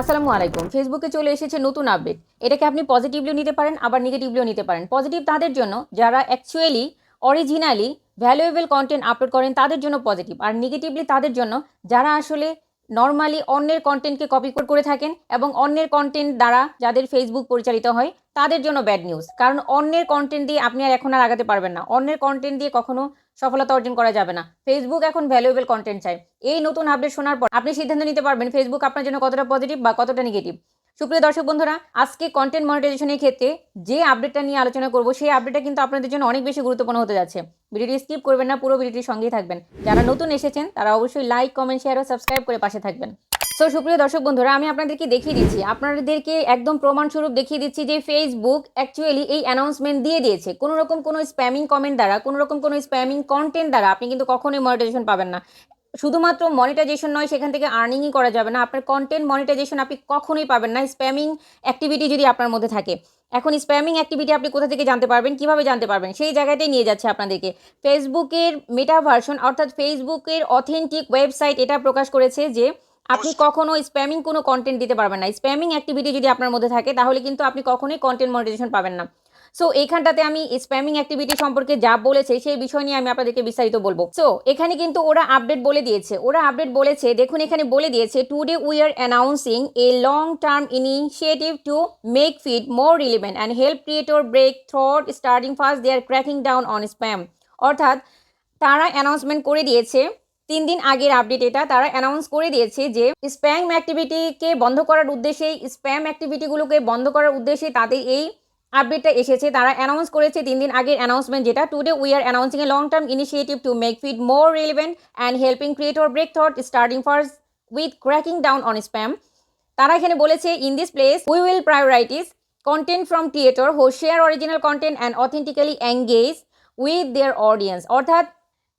আসসালামু আলাইকুম। ফেসবুকে চলে এসেছে নতুন আপডেট এটাকে আপনি পজিটিভলিও নিতে পারেন, আবার নেগেটিভলিও নিতে পারেন। পজিটিভ তাদের জন্য, যারা actually originally valuable content upload করেন, তাদের জন্য পজিটিভ আর নেগেটিভলি তাদের জন্য, যারা আসলে নর্মালি অন্যের কন্টেন্টকে কপি কোড করে থাকেন এবং অন্যের কন্টেন্ট দ্বারা যাদের ফেসবুক পরিচালিত হয়, তাদের জন্য ব্যাড নিউজ কারণ অন্যের কন্টেন্ট দিয়ে আপনি আর এখন আর আগাতে পারবেন না। অন্যের কন্টেন্ট দিয়ে কখনো সফলতা অর্জন করা যাবে না। ফেসবুক এখন ভ্যালুয়েবল কন্টেন্ট চাই। এই নতুন আপডেট শোনার পর আপনি সিদ্ধান্ত নিতে পারবেন ফেসবুক আপনার জন্য কতটা পজিটিভ বা কতটা নেগেটিভ সুপ্রিয় দর্শক বন্ধুরা, আজকে কন্টেন্ট মনিটাইজেশনের ক্ষেত্রে যে আপডেটটা নিয়ে আলোচনা করব, সেই আপডেটটা কিন্তু আপনাদের জন্য অনেক বেশি গুরুত্বপূর্ণ হতে যাচ্ছে। ভিডিওটি স্কিপ করবেন না, পুরো ভিডিওটির সঙ্গেই থাকবেন। যারা নতুন এসেছেন, তারা অবশ্যই লাইক কমেন্ট শেয়ার ও সাবস্ক্রাইব করে পাশে থাকবেন। সো সুপ্রিয় দর্শক বন্ধুরা, আমি আপনাদেরকে দেখিয়ে দিচ্ছি, আপনাদেরকে একদম প্রমাণস্বরূপ দেখিয়ে দিচ্ছি যে ফেসবুক অ্যাকচুয়ালি এই অ্যানাউন্সমেন্ট দিয়ে দিয়েছে। কোনো রকম কোনো স্প্যামিং কমেন্ট দ্বারা কোনো রকম কোনো স্প্যামিং কন্টেন্ট দ্বারা আপনি কিন্তু কখনোই মনিটাইজেশন পাবেন না। শুধুমাত্র মনিটাইজেশন নয় সেখান থেকে আর্নিংই করা যাবে না। আপনার কন্টেন্ট মনিটাইজেশন আপনি কখনোই পাবেন না। স্প্যামিং অ্যাক্টিভিটি যদি আপনার মধ্যে থাকে। এখন স্প্যামিং অ্যাক্টিভিটি আপনি কোথা থেকে জানতে পারবেন? কীভাবে জানতে পারবেন? সেই জায়গাটাই নিয়ে যাচ্ছে আপনাদেরকে। ফেসবুকের মেটা ভার্সন অর্থাৎ ফেসবুকের অথেন্টিক ওয়েবসাইট এটা প্রকাশ করেছে যে আপনি কখনো স্প্যামিং কোনো কন্টেন্ট দিতে পারবেন না। স্প্যামিং অ্যাক্টিভিটি যদি আপনার মধ্যে থাকে তাহলে কিন্তু আপনি কখনোই কন্টেন্ট মনিটাইজেশন পাবেন না। সো এইখানটাতে আমি স্প্যামিং অ্যাক্টিভিটি সম্পর্কে যা বলেছে সেই বিষয় নিয়ে আমি আপনাদেরকে বিস্তারিত বলব। সো এখানে কিন্তু ওরা আপডেট বলে দিয়েছে। ওরা আপডেট বলেছে, দেখুন এখানে বলে দিয়েছে today we are announcing a long term initiative to make feed more relevant and help creator break through starting first they are cracking down on spam অর্থাৎ, তারা অ্যানাউন্সমেন্ট করে দিয়েছে, তিন দিন আগের আপডেট এটা, তারা অ্যানাউন্স করে দিয়েছে যে স্প্যাম অ্যাক্টিভিটিকে বন্ধ করার উদ্দেশ্যে স্প্যাম অ্যাক্টিভিটিগুলোকে বন্ধ করার উদ্দেশ্যে তাদের এই আপডেটটা এসেছে, তারা অ্যানাউন্স করেছে তিন দিন আগের অ্যানাউন্সমেন্ট যেটা। Today we are announcing a long term initiative to make feed more relevant and helping creator break through starting first with cracking down on spam তারা এখানে বলেছে in this place we will prioritise content from creator who share original content and authentically engage with their audience অর্থাৎ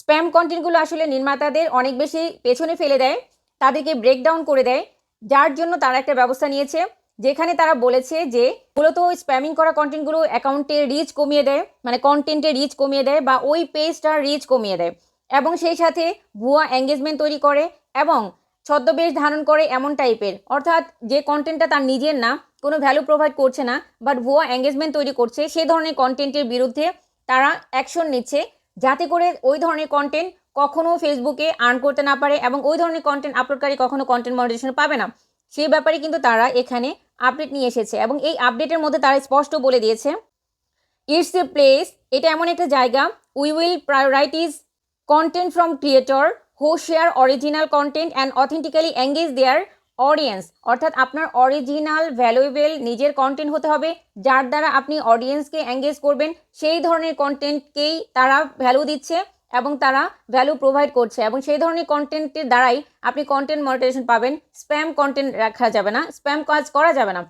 spam কন্টেন্টগুলো আসলে নির্মাতাদের অনেক বেশি পেছনে ফেলে দেয়, তাদেরকে ব্রেকডাউন করে দেয়, যার জন্য তারা একটা ব্যবস্থা নিয়েছে। যেখানে তারা বলেছে যে মূলত স্প্যামিং করা কন্টেন্টগুলো অ্যাকাউন্টে রিচ কমিয়ে দেয় মানে কন্টেন্টে রিচ কমিয়ে দেয় বা ওই পেজটার রিচ কমিয়ে দেয়। এবং সেই সাথে ভুয়া এঙ্গেজমেন্ট তৈরি করে এবং ছদ্মবেশ ধারণ করে এমন টাইপের অর্থাৎ যে কন্টেন্টটা তার নিজের না, কোনো ভ্যালু প্রোভাইড করছে না বাট ভুয়া এঙ্গেজমেন্ট তৈরি করছে সেই ধরনের কন্টেন্টের বিরুদ্ধে তারা অ্যাকশন নিচ্ছে, যাতে করে ওই ধরনের কন্টেন্ট কখনো ফেসবুকে আর্ন করতে না পারে এবং ওই ধরনের কন্টেন্ট আপলোডকারী কখনো কন্টেন্ট মনিটাইজেশন পাবে না। সেই ব্যাপারে কিন্তু তারা এখানে আপডেট নিয়ে এসেছে এবং এই আপডেটের মধ্যে তারা স্পষ্ট বলে দিয়েছে। ইটস এ প্লেস এটা এমন একটা জায়গা। We will prioritise content from creator who share original content and authentically engage their audience অর্থাৎ আপনার অরিজিনাল ভ্যালুয়েবল নিজের কন্টেন্ট হতে হবে, যার দ্বারা আপনি অডিয়েন্সকে এঙ্গেজ করবেন। সেই ধরনের কন্টেন্টকেই তারা ভ্যালু দিচ্ছে। এবং তারা ভ্যালু প্রোভাইড করছে এবং সেই ধরনের কন্টেন্টের দ্বারাই আপনি কন্টেন্ট মনিটাইজেশন পাবেন। স্প্যাম কন্টেন্ট রাখা যাবে না স্প্যাম কাজ করা যাবে না।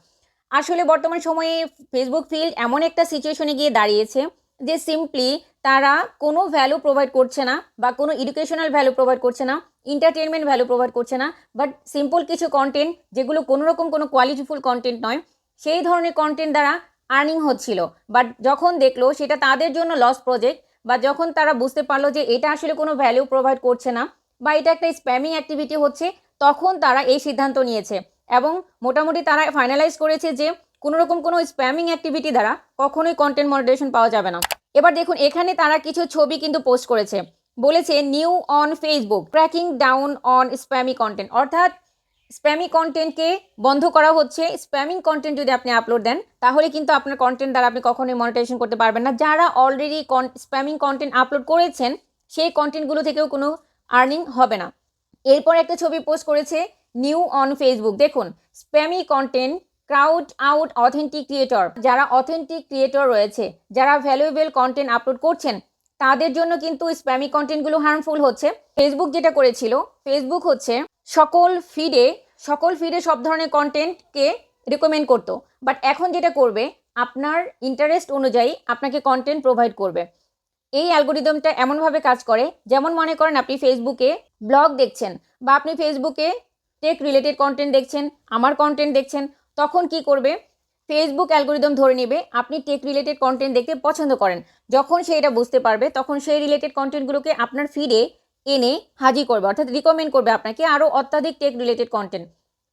আসলে বর্তমান সময়ে ফেসবুক ফিল্ড এমন একটা সিচুয়েশনে গিয়ে দাঁড়িয়েছে যে সিম্পলি তারা কোনো ভ্যালু প্রোভাইড করছে না বা কোনো এডুকেশনাল ভ্যালু প্রোভাইড করছে না এন্টারটেনমেন্ট ভ্যালু প্রোভাইড করছে না বাট সিম্পল কিছু কন্টেন্ট যেগুলো কোনো রকম কোনো কোয়ালিটিফুল কন্টেন্ট নয়, সেই ধরনের কন্টেন্ট দ্বারা আর্নিং হচ্ছিল। বাট যখন দেখল সেটা তাদের জন্য লস প্রজেক্ট বা যখন তারা বুঝতে পারল যে এটা আসলে কোনো ভ্যালু প্রোভাইড করছে না বা এটা একটা স্প্যামিং অ্যাক্টিভিটি হচ্ছে, তখন তারা এই সিদ্ধান্ত নিয়েছে। এবং মোটামুটি তারা ফাইনালাইজ করেছে যে কোনো রকম কোনো স্প্যামিং অ্যাক্টিভিটি দ্বারা কখনোই কন্টেন্ট মনিটাইজেশন পাওয়া যাবে না। এবার দেখুন, এখানে তারা কিছু ছবি কিন্তু পোস্ট করেছে। বলেছে new on Facebook tracking down on spammy content অর্থাৎ স্প্যামি কন্টেন্টকে বন্ধ করা হচ্ছে। স্প্যামিং কন্টেন্ট যদি আপনি আপলোড দেন, তাহলে কিন্তু আপনার কন্টেন্ট দ্বারা আপনি কখনোই মনিটাইজেশন করতে পারবেন না। যারা অলরেডি কন স্প্যামিং কন্টেন্ট আপলোড করেছেন, সেই কন্টেন্টগুলো থেকেও কোনো আর্নিং হবে না। এরপর একটা ছবি পোস্ট করেছে নিউ অন ফেসবুক দেখুন spammy content crowd out authentic creator যারা অথেন্টিক ক্রিয়েটর রয়েছে, যারা ভ্যালুয়েবল কন্টেন্ট আপলোড করছেন, তাদের জন্য কিন্তু স্প্যামি কন্টেন্টগুলো হার্মফুল হচ্ছে। ফেসবুক যেটা করেছিল ফেসবুক হচ্ছে সকল ফিডে সকল ফিডে সব ধরনের কন্টেন্টকে রেকমেন্ড করতো। বাট এখন যেটা করবে, আপনার ইন্টারেস্ট অনুযায়ী আপনাকে কন্টেন্ট প্রোভাইড করবে। এই অ্যালগোরিদমটা এমনভাবে কাজ করে, যেমন মনে করেন আপনি ফেসবুকে ব্লগ দেখছেন বা আপনি ফেসবুকে টেক রিলেটেড কন্টেন্ট দেখছেন, আমার কন্টেন্ট দেখছেন, তখন কি করবে? ফেসবুক অ্যালগোরিদম ধরে নেবে, আপনি টেক রিলেটেড কন্টেন্ট দেখতে পছন্দ করেন। যখন সে এটা বুঝতে পারবে, তখন সেই রিলেটেড কন্টেন্টগুলোকে আপনার ফিডে এনে হাজির করবে, অর্থাৎ রিকমেন্ড করবে আপনাকে আরও অত্যাধিক টেক রিলেটেড কন্টেন্ট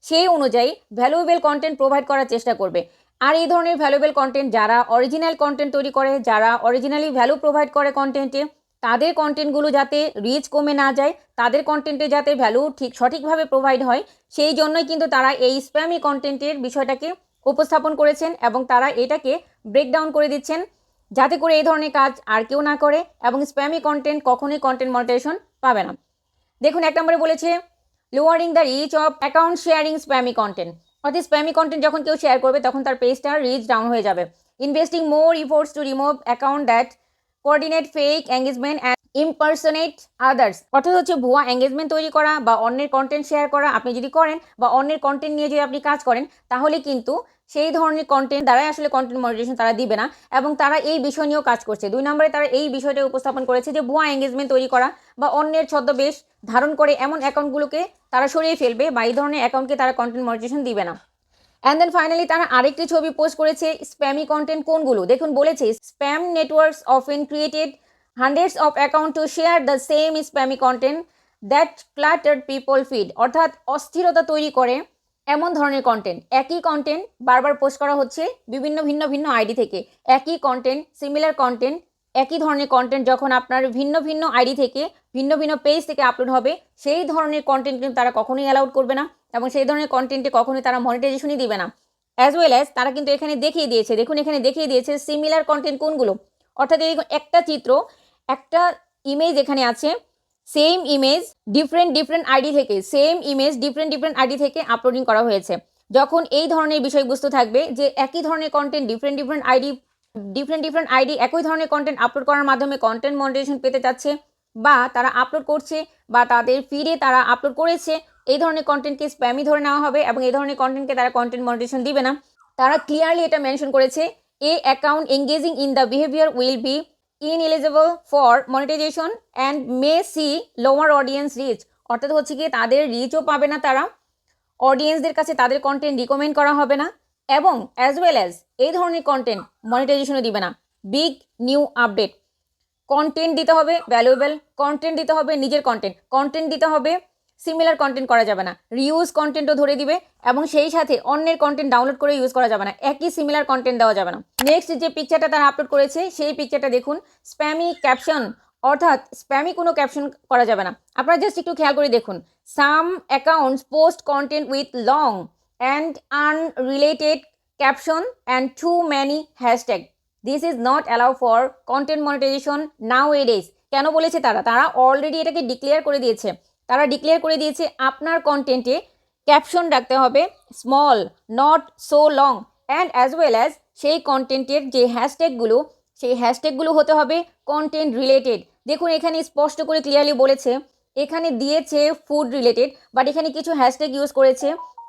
সেই অনুযায়ী ভ্যালুয়েবল কন্টেন্ট প্রোভাইড করার চেষ্টা করবে। আর এই ধরনের ভ্যালুয়েবল কন্টেন্ট যারা অরিজিনাল কন্টেন্ট তৈরি করে, যারা অরিজিনালি ভ্যালু প্রোভাইড করে কন্টেন্টে তাদের কন্টেন্টগুলো যাতে রিচ কমে না যায়, তাদের কন্টেন্টে যাতে ভ্যালু ঠিক, সঠিকভাবে প্রোভাইড হয়, সেই জন্যই কিন্তু তারা এই স্প্যামি কন্টেন্টের বিষয়টাকে উপস্থাপন করেছেন এবং তারা এটাকে ব্রেকডাউন করে দিচ্ছেন। যাতে করে এই ধরনের কাজ আর কেউ না করে এবং স্প্যামি কন্টেন্ট কখনোই কন্টেন্ট মনিটাইজেশন পাবে না। দেখুন, এক নম্বরে বলেছে lowering the reach of account sharing spammy content অর্থাৎ স্প্যামি কন্টেন্ট যখন কেউ শেয়ার করবে, তখন তার পেজটা রিচ ডাউন হয়ে যাবে। Investing more efforts to remove account that coordinate fake engagement and impersonate others অর্থাৎ হচ্ছে ভুয়া এঙ্গেজমেন্ট তৈরি করা বা অন্যের কন্টেন্ট শেয়ার করা আপনি যদি করেন বা অন্যের কন্টেন্ট নিয়ে যদি আপনি কাজ করেন, তাহলে কিন্তু সেই ধরনের কন্টেন্ট দ্বারাই আসলে কন্টেন্ট মনিটাইজেশন তারা দিবে না এবং তারা এই বিষয় নিয়েও কাজ করছে। দুই নম্বরে তারা এই বিষয়টা উপস্থাপন করেছে যে ভুয়া এঙ্গেজমেন্ট তৈরি করা বা অন্যের ছদ্মবেশ ধারণ করে এমন অ্যাকাউন্টগুলোকে তারা সরিয়ে ফেলবে বা এই ধরনের অ্যাকাউন্টকে তারা কন্টেন্ট মনিটাইজেশন দিবে না। অ্যান্ড দেন ফাইনালি তারা আরেকটি ছবি পোস্ট করেছে স্প্যামি কন্টেন্ট কোনগুলো? দেখুন, বলেছে spam networks often created hundreds of account to share the same spammy content that cluttered people feed অর্থাৎ অস্থিরতা তৈরি করে এমন ধরনের কন্টেন্ট একই কন্টেন্ট বারবার পোস্ট করা হচ্ছে বিভিন্ন ভিন্ন ভিন্ন আইডি থেকে। একই কন্টেন্ট সিমিলার কন্টেন্ট একই ধরনের কন্টেন্ট যখন আপনার ভিন্ন ভিন্ন আইডি থেকে, ভিন্ন ভিন্ন পেজ থেকে আপলোড হবে, সেই ধরনের কন্টেন্ট কিন্তু তারা কখনোই অ্যালাউড করবে না। এবং সেই ধরনের কন্টেন্টে কখনোই তারা মনিটাইজেশনই দিবে না। অ্যাজ ওয়েল অ্যাজ তারা কিন্তু এখানে দেখিয়ে দিয়েছে, দেখুন এখানে দেখিয়ে দিয়েছে সিমিলার কন্টেন্ট কোনগুলো? অর্থাৎ এই একটা চিত্র, একটা ইমেজ এখানে আছে same image different different ID থেকে same image different different ID থেকে আপলোডিং করা হয়েছে। যখন এই ধরনের বিষয়বস্তু থাকবে যে একই ধরনের content different different ID different different ID একই ধরনের কন্টেন্ট আপলোড করার মাধ্যমে কন্টেন্ট মনিটাইজেশন পেতে চাচ্ছে বা তারা আপলোড করছে বা তাদের ফিডে তারা আপলোড করেছে এই ধরনের কন্টেন্টকে স্প্যামি ধরে নেওয়া হবে এবং এই ধরনের কন্টেন্টকে তারা কন্টেন্ট মনিটেশন দিবে না? তারা ক্লিয়ারলি এটা মেনশন করেছে, a account engaging in the behaviour will be ineligible for monetisation and may see lower audience reach অর্থাৎ হচ্ছে কি তাদের রিচও পাবে না তারা। অডিয়েন্সদের কাছে তাদের কন্টেন্ট রিকমেন্ড করা হবে না এবং অ্যাজ ওয়েল অ্যাজ এই ধরনের কন্টেন্ট মনিটাইজেশনও দিবে না। বিগ নিউ আপডেট কন্টেন্ট দিতে হবে ভ্যালুয়েবল কন্টেন্ট দিতে হবে, নিজের কন্টেন্ট কন্টেন্ট দিতে হবে সিমিলার কন্টেন্ট করা যাবে না। রিউজ কন্টেন্টও ধরে দিবে এবং সেই সাথে অন্যের কন্টেন্ট ডাউনলোড করে ইউজ করা যাবে না। একই সিমিলার কন্টেন্ট দেওয়া যাবে না। নেক্সট যে পিকচারটা তারা আপলোড করেছে, সেই পিকচারটা দেখুন। স্প্যামি ক্যাপশন অর্থাৎ স্প্যামি কোনো ক্যাপশন করা যাবে না। আপনারা জাস্ট একটু খেয়াল করে দেখুন। Some accounts post content with long and unrelated caption and too many hashtag this is not allow for content monetisation nowadays কেন বলেছে তারা? তারা অলরেডি এটাকে ডিক্লেয়ার করে দিয়েছে। তারা ডিক্লেয়ার করে দিয়েছে আপনার কন্টেন্টে ক্যাপশন রাখতে হবে small not so long and as well as সেই কন্টেন্টের যে হ্যাশট্যাগুলো সেই হ্যাশট্যাগুলো হতে হবে কন্টেন্ট রিলেটেড দেখুন, এখানে স্পষ্ট করে ক্লিয়ারলি বলেছে, এখানে দিয়েছে ফুড রিলেটেড বাট এখানে কিছু হ্যাশট্যাগ ইউজ করেছে,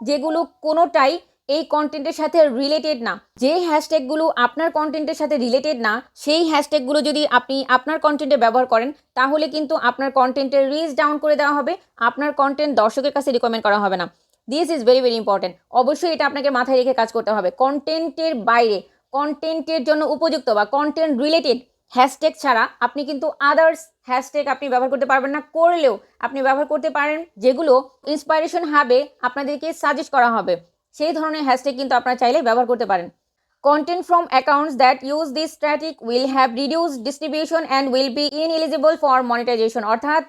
যেগুলো কোনোটাই এই কন্টেন্টের সাথে রিলেটেড না। যে হ্যাশট্যাগুলো আপনার কন্টেন্টের সাথে রিলেটেড না, সেই হ্যাশট্যাগুলো যদি আপনি আপনার কন্টেন্টে ব্যবহার করেন, তাহলে কিন্তু আপনার কন্টেন্টের রিচ ডাউন করে দেওয়া হবে, আপনার কন্টেন্ট দর্শকের কাছে রিকমেন্ড করা হবে না। This is very very important অবশ্যই এটা আপনাকে মাথায় রেখে কাজ করতে হবে। কন্টেন্টের বাইরে কন্টেন্টের জন্য উপযুক্ত বা কন্টেন্ট রিলেটেড হ্যাশট্যাগ ছাড়া আপনি কিন্তু আদার্স হ্যাশট্যাগ আপনি ব্যবহার করতে পারবেন না। করলেও আপনি ব্যবহার করতে পারেন, যেগুলো ইন্সপাইরেশন হাবে আপনাদেরকে সাজেস্ট করা হবে। সেই ধরনের হ্যাশট্যাগ কিন্তু আপনারা চাইলে ব্যবহার করতে পারেন। Content from accounts that use this strategy will have reduce distribution and will be ineligible for monetisation অর্থাৎ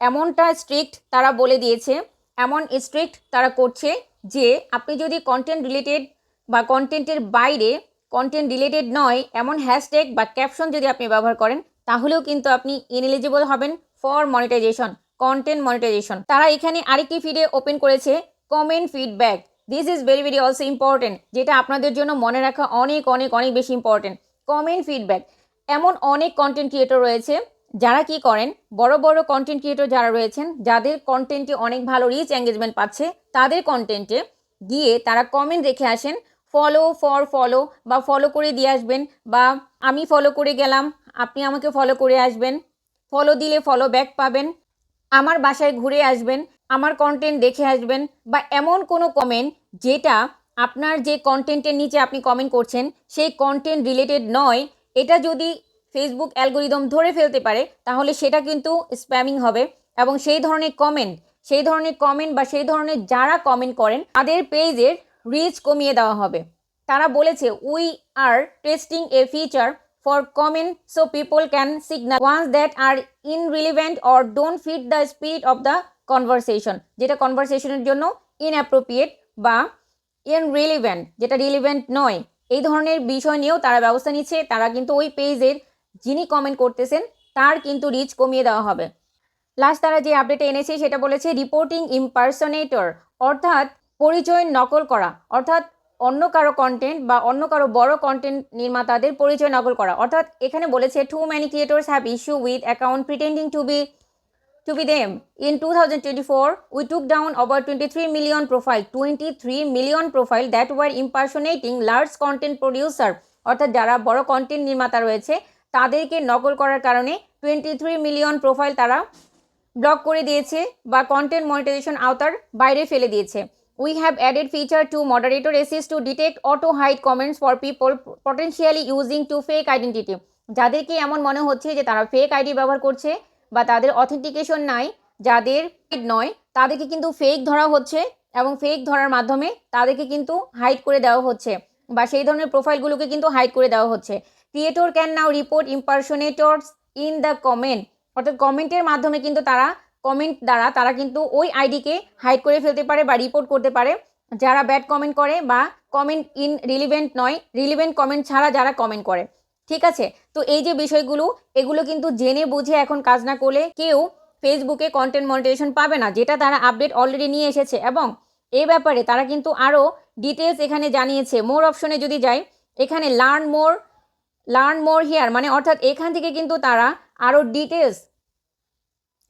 এমনটা স্ট্রিক্ট তারা বলে দিয়েছে, এমন স্ট্রিক্ট তারা করছে যে আপনি যদি কন্টেন্ট রিলেটেড বা কন্টেন্টের বাইরে কন্টেন্ট রিলেটেড নয়, এমন হ্যাশট্যাগ বা ক্যাপশন যদি আপনি ব্যবহার করেন, তাহলেও কিন্তু আপনি ইনএলিজিবল হবেন ফর মনিটাইজেশন কন্টেন্ট মনিটাইজেশন তারা এখানে আরেকটি ফিডে ওপেন করেছে comment feedback this is very very also important যেটা আপনাদের জন্য মনে রাখা অনেক অনেক অনেক বেশি ইম্পর্টেন্ট কমেন্ট ফিডব্যাক এমন অনেক কন্টেন্ট ক্রিয়েটর রয়েছে, যারা কি করেন, বড় বড় কন্টেন্ট ক্রিয়েটর যারা রয়েছেন, যাদের কন্টেন্টে অনেক ভালো রিচ এঙ্গেজমেন্ট পাচ্ছে, তাদের কন্টেন্টে গিয়ে তারা কমেন্ট রেখে আসেন ফলো ফর ফলো বা ফলো করে দিয়ে আসবেন, বা আমি ফলো করে গেলাম, আপনি আমাকে ফলো করে আসবেন ফলো দিলে ফলো ব্যাক পাবেন, আমার বাসায় ঘুরে আসবেন আমার কন্টেন্ট দেখে আসবেন বা এমন কোনো কমেন্ট যেটা আপনার যে কন্টেন্টের নিচে আপনি কমেন্ট করছেন, সেই কন্টেন্ট রিলেটেড নয়, এটা যদি ফেসবুক অ্যালগোরিদম ধরে ফেলতে পারে, তাহলে সেটা কিন্তু স্প্যামিং হবে এবং সেই ধরনের কমেন্ট সেই ধরনের কমেন্ট বা সেই ধরনের যারা কমেন্ট করেন, তাদের পেজের রিচ কমিয়ে দেওয়া হবে। তারা বলেছে we are testing a feature for comment so people can signal ones that are irrelevant or don't fit the spirit of the conversation যেটা কনভারসেশনের জন্য ইনঅ্যাপ্রোপ্রিয়েট বা ইনরিলিভেন্ট যেটা রিলিভেন্ট নয়। এই ধরনের বিষয় নিয়েও তারা ব্যবস্থা নিচ্ছে, তারা কিন্তু ওই পেজের যিনি কমেন্ট করতেছেন, তার কিন্তু রিচ কমিয়ে দেওয়া হবে। লাস্ট তারা যে আপডেটে এনেছে, সেটা বলেছে রিপোর্টিং ইম্পার্সোনেটর অর্থাৎ পরিচয় নকল করা, অর্থাৎ অন্য কারও কন্টেন্ট বা অন্য কারও বড় কন্টেন্ট নির্মাতাদের পরিচয় নকল করা। অর্থাৎ এখানে বলেছে too many creators have issue with account pretending to be to be them. In 2024, we took down over 23 million profile, 23 million profile that were impersonating large content producer. অর্থাৎ যারা বড় কন্টেন্ট নির্মাতা রয়েছে তাদেরকে নকল করার কারণে টোয়েন্টি থ্রি মিলিয়ন প্রোফাইল তারা ব্লক করে দিয়েছে বা কন্টেন্ট মনিটাইজেশন আওতার বাইরে ফেলে দিয়েছে। We have added feature to moderator assist to detect auto hide comments for people potentially using to fake identity যাদেরকে এমন মনে হচ্ছে যে তারা ফেক আইডি ব্যবহার করছে বা তাদের অথেন্টিকেশন নাই, যাদের নয়, তাদেরকে কিন্তু ফেক ধরা হচ্ছে এবং ফেক ধরার মাধ্যমে তাদেরকে কিন্তু হাইড করে দেওয়া হচ্ছে বা সেই ধরনের প্রোফাইলগুলোকে কিন্তু হাইড করে দেওয়া হচ্ছে। Creator can now report impersonators in the comment অর্থাৎ কমেন্টের মাধ্যমে কিন্তু তারা কমেন্ট দ্বারা তারা কিন্তু ওই আইডিকে হাইড করে ফেলতে পারে বা রিপোর্ট করতে পারে। যারা ব্যাড কমেন্ট করে বা কমেন্ট ইন রিলিভেন্ট নয় রিলিভেন্ট কমেন্ট ছাড়া যারা কমেন্ট করে। ঠিক আছে? তো এই যে বিষয়গুলো, এগুলো কিন্তু জেনে বুঝে এখন কাজ না করলে কেউ ফেসবুকে কন্টেন্ট মনিটাইজেশন পাবে না, যেটা তারা আপডেট অলরেডি নিয়ে এসেছে। এবং এ ব্যাপারে তারা কিন্তু আরও ডিটেলস এখানে জানিয়েছে। মোর অপশনে যদি যাই, এখানে learn more learn more here মানে অর্থাৎ এখান থেকে কিন্তু তারা আরও ডিটেলস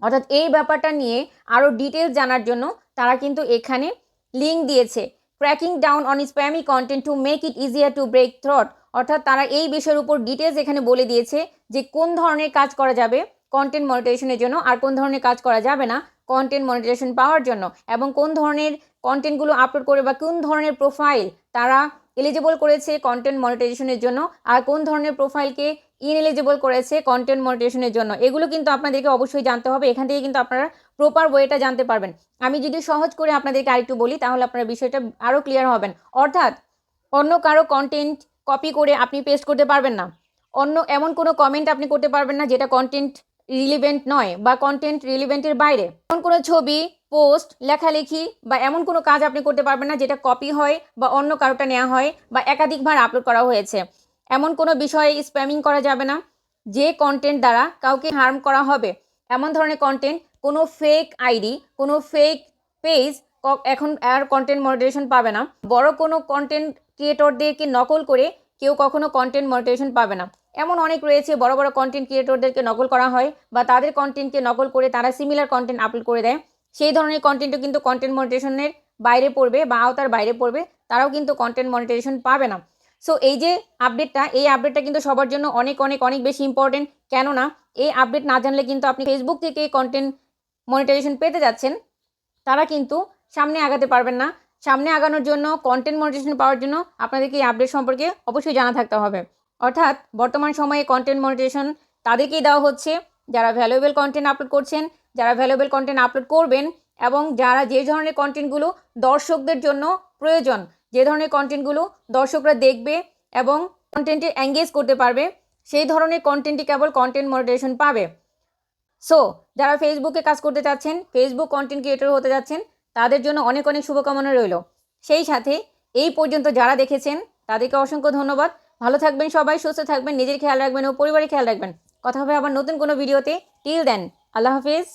অর্থাৎ এই ব্যাপারটা নিয়ে আরও ডিটেলস জানার জন্য তারা কিন্তু এখানে লিঙ্ক দিয়েছে। Cracking down on spammy content to make it easier to break through অর্থাৎ তারা এই বিষয়ের উপর ডিটেলস এখানে বলে দিয়েছে যে কোন ধরনের কাজ করা যাবে কন্টেন্ট মনিটাইজেশনের জন্য আর কোন ধরনের কাজ করা যাবে না কন্টেন্ট মনিটাইজেশন পাওয়ার জন্য এবং কোন ধরনের কন্টেন্টগুলো আপলোড করে বা কোন ধরনের প্রোফাইল তারা এলিজিবল করেছে কন্টেন্ট মনিটাইজেশনের জন্য আর কোন ধরনের প্রোফাইলকে ইনএলিজিবল করেছে কন্টেন্ট মনিটাইজেশনের জন্য। এগুলো কিন্তু আপনাদেরকে অবশ্যই জানতে হবে। এখান থেকে কিন্তু আপনারা প্রপার ওয়েটা জানতে পারবেন। আমি যদি সহজ করে আপনাদেরকে আরেকটু বলি, তাহলে আপনারা বিষয়টা আরও ক্লিয়ার হবেন। অর্থাৎ অন্য কারও কন্টেন্ট কপি করে আপনি পেস্ট করতে পারবেন না। অন্য এমন কোনো কমেন্ট আপনি করতে পারবেন না যেটা কন্টেন্ট রিলিভেন্ট নয় বা কন্টেন্ট রিলিভেন্টের বাইরে। এমন কোনো ছবি পোস্ট লেখালেখি বা এমন কোনো কাজ আপনি করতে পারবেন না যেটা কপি হয় বা অন্য কারোটা নেওয়া হয় বা একাধিকবার আপলোড করা হয়েছে। এমন কোনো বিষয়ে স্প্যামিং করা যাবে না। যে কন্টেন্ট দ্বারা কাউকে হার্ম করা হবে। এমন ধরনের কন্টেন্ট কোনো ফেক আইডি কোনো ফেক পেজ এখন আর কন্টেন্ট মনিটাইজেশন পাবে না। বড় কোনো কন্টেন্ট ক্রিয়েটরদেরকে নকল করে কেউ কখনো কন্টেন্ট মনিটাইজেশন পাবে না। এমন অনেক রয়েছে, বড় বড় কন্টেন্ট ক্রিয়েটরদেরকে নকল করা হয় বা তাদের কন্টেন্টকে নকল করে তারা সিমিলার কন্টেন্ট আপলোড করে দেয়। সেই ধরনের কন্টেন্টও কিন্তু কন্টেন্ট মনিটাইজেশনের বাইরে পড়বে বা আওতার বাইরে পড়বে, তারাও কিন্তু কন্টেন্ট মনিটাইজেশন পাবে না। সো এই যে আপডেটটা এই আপডেটটা কিন্তু সবার জন্য অনেক অনেক অনেক বেশি ইম্পর্টেন্ট কেননা, এই আপডেট না জানলে কিন্তু আপনি ফেসবুক থেকে কন্টেন্ট মনিটাইজেশন পেতে যাচ্ছেন, তারা কিন্তু সামনে আগাতে পারবেন না। সামনে আগানোর জন্য কন্টেন্ট মনিটাইজেশন পাওয়ার জন্য আপনাদেরকে এই আপডেট সম্পর্কে অবশ্যই জানা থাকতে হবে। অর্থাৎ, বর্তমান সময়ে কন্টেন্ট মনিটাইজেশন তাদেরকেই দেওয়া হচ্ছে। যারা ভ্যালুয়েবল কন্টেন্ট আপলোড করছেন, যারা ভ্যালুয়েবল কন্টেন্ট আপলোড করবেন এবং যারা যে ধরনের কন্টেন্টগুলো দর্শকদের জন্য প্রয়োজন, যে ধরনের কন্টেন্টগুলো দর্শকরা দেখবে এবং কন্টেন্টে এঙ্গেজ করতে পারবে, সেই ধরনের কন্টেন্টই কেবল কন্টেন্ট মনিটাইজেশন পাবে। সো যারা ফেসবুকে কাজ করতে চাচ্ছেন ফেসবুক কন্টেন্ট ক্রিয়েটর হতে যাচ্ছেন তাদের জন্য অনেক অনেক শুভকামনা রইল। সেই সাথে এই পর্যন্ত যারা দেখেছেন, তাদেরকে অসংখ্য ধন্যবাদ। ভালো থাকবেন সবাই, সুস্থ থাকবেন, নিজের খেয়াল রাখবেন ও পরিবারের খেয়াল রাখবেন। কথা হবে আবার নতুন কোনো ভিডিওতে। টিল দেন আল্লাহ হাফিজ।